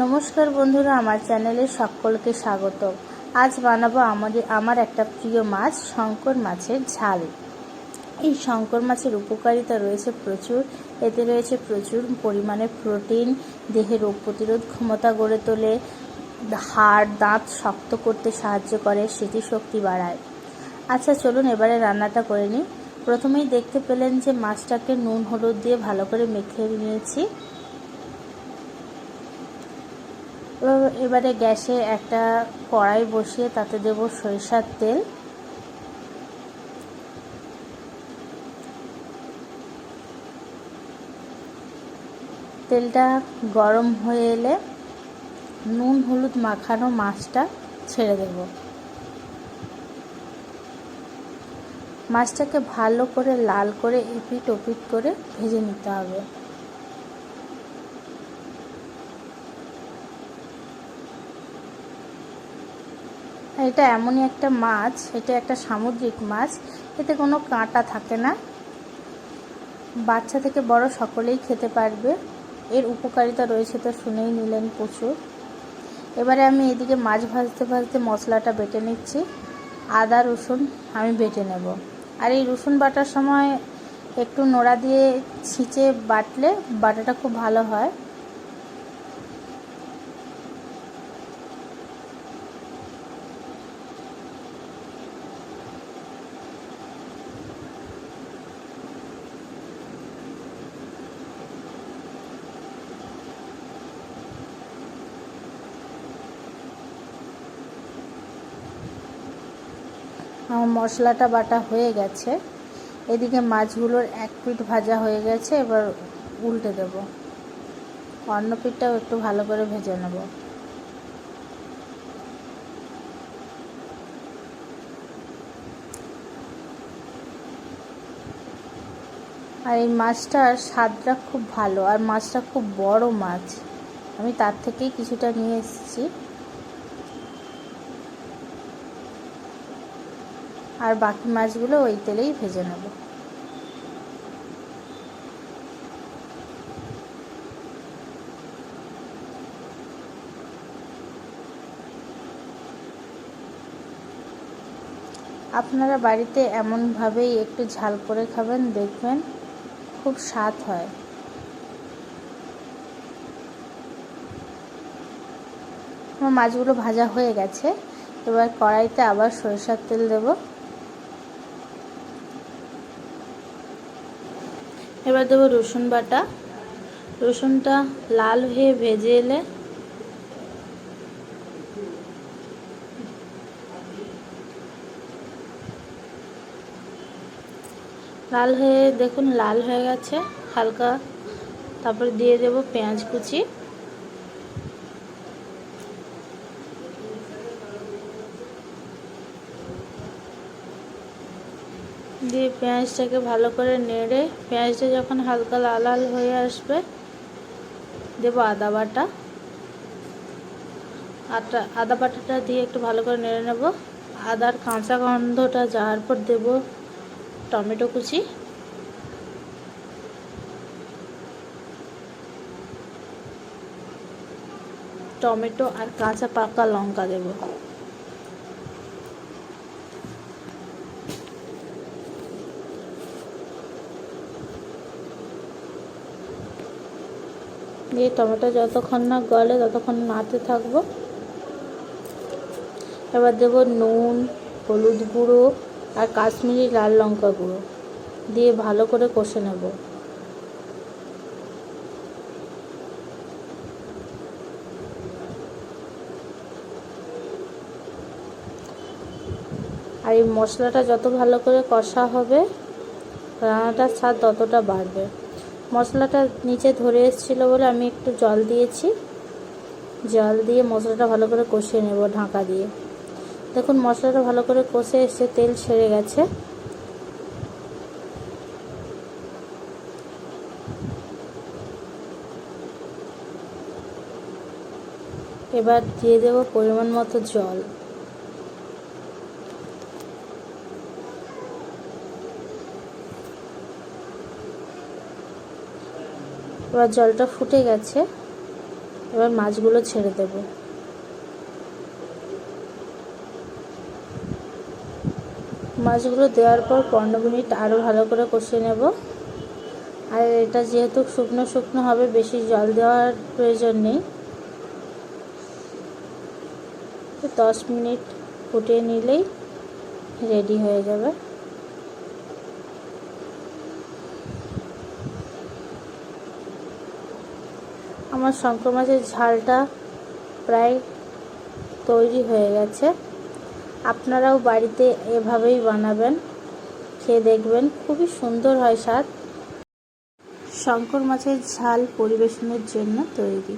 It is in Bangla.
নমস্কার বন্ধুরা, আমার চ্যানেলে সকলকে স্বাগত আজ বানাবো আমাদের আমার একটা প্রিয় মাছ, শঙ্কর মাছের ঝাল। এই শঙ্কর মাছের উপকারিতা রয়েছে প্রচুর। এতে রয়েছে প্রচুর পরিমাণে প্রোটিন দেহে রোগ প্রতিরোধ ক্ষমতা গড়ে তোলে, হাড়, দাঁত শক্ত করতে সাহায্য করে, স্মৃতিশক্তি বাড়ায়। আচ্ছা চলুন এবারে রান্নাটা করে নিই। প্রথমেই দেখতে পেলেন যে মাছটাকে নুন, হলুদ দিয়ে ভালো করে মেখে নিয়েছি। এবারে গ্যাসে একটা কড়াই বসিয়ে তাতে দেব সরিষার তেল। তেলটা গরম হয়ে এলে নুন, হলুদ মাখানো মাছটা ছেড়ে দেব। মাছটাকে ভালো করে লাল করে এপিট ওপিট করে ভেজে নিতে হবে। এটা এমনই একটা মাছ, এটা একটা সামুদ্রিক মাছ, এতে কোনো কাঁটা থাকে না। বাচ্চা থেকে বড় সকলেই খেতে পারবে। এর উপকারিতা রয়েছে তো শুনেই নিলেন প্রচুর। এবারে আমি এদিকে মাছ ভাজতে ভাজতে মশলাটা বেটে নিচ্ছি। আদা, রসুন আমি বেটে নেব। আর এই রসুন বাটার সময় একটু নোড়া দিয়ে ছিঁচে বাটলে বাটাটা খুব ভালো হয়। আমার মশলাটা বাটা হয়ে গেছে। এদিকে মাছগুলোর এক পিঠ ভাজা হয়ে গেছে, এবার উল্টে দেব। অন্য পিঠটাও একটু ভালো করে ভেজে নেব। আর এই মাছটার স্বাদটা খুব ভালো, আর মাছটা খুব বড় মাছ। আমি তার থেকেই কিছুটা নিয়ে এসেছি। আর বাকি মাছগুলো ওই তেলেই ভেজে নেব। আপনারা বাড়িতে এমনভাবেই একটু ঝাল করে খাবেন, দেখবেন খুব স্বাদ হয়। আমার মাছগুলো ভাজা হয়ে গেছে, এবার কড়াইতে আবার সরিষার তেল দেবো। এবার দেবো রসুন বাটা। রসুনটা লাল হয়ে ভেজে এলে লাল হয়ে দেখুন লাল হয়ে গেছে, হালকা। তারপর দিয়ে দেব পেঁয়াজ কুচি। দিয়ে পেঁয়াজটাকে ভালো করে নেড়ে পেঁয়াজটা যখন হালকা লাল লাল হয়ে আসবে, দেবো আদা বাটা। আটা, আদা বাটাটা দিয়ে একটু ভালো করে নেড়ে নেব। আদার কাঁচা গন্ধটা যাওয়ার পর দেব টমেটো কুচি। টমেটো আর কাঁচা পাকা লঙ্কা দেবো। দিয়ে টমেটো যতক্ষণ না গলে ততক্ষণ নাড়তে থাকব। এবার দেবো নুন, হলুদ গুঁড়ো আর কাশ্মীরি লাল লঙ্কা গুঁড়ো দিয়ে ভালো করে কষে নেব। আর এই মশলাটা যত ভালো করে কষা হবে, রান্নাটার স্বাদ ততটা বাড়বে। মশলাটা নিচে ধরে এসেছিল বলে আমি একটু জল দিয়েছি। জল দিয়ে মশলাটা ভালো করে কষিয়ে নেব ঢাকা দিয়ে। দেখুন, মশলাটা ভালো করে কষে এসে তেল ছেড়ে গেছে। এবার দিয়ে দেব পরিমাণ মতো জল। এবার জলটা ফুটে গেছে, এবার মাছগুলো ছেড়ে দেব। মাছগুলো দেওয়ার পর পনেরো মিনিট আরও ভালো করে কষিয়ে নেব। আর এটা যেহেতু শুকনো শুকনো হবে, বেশি জল দেওয়ার প্রয়োজন নেই। দশ মিনিট ফুটিয়ে নিলেই রেডি হয়ে যাবে। আমার শঙ্কর মাছের ঝালটা প্রায় তৈরি হয়ে গেছে। আপনারাও বাড়িতে এভাবেই বানাবেন, খেয়ে দেখবেন, খুবই সুন্দর হয় স্বাদ। শঙ্কর মাছের ঝাল পরিবেশনের জন্য তৈরি।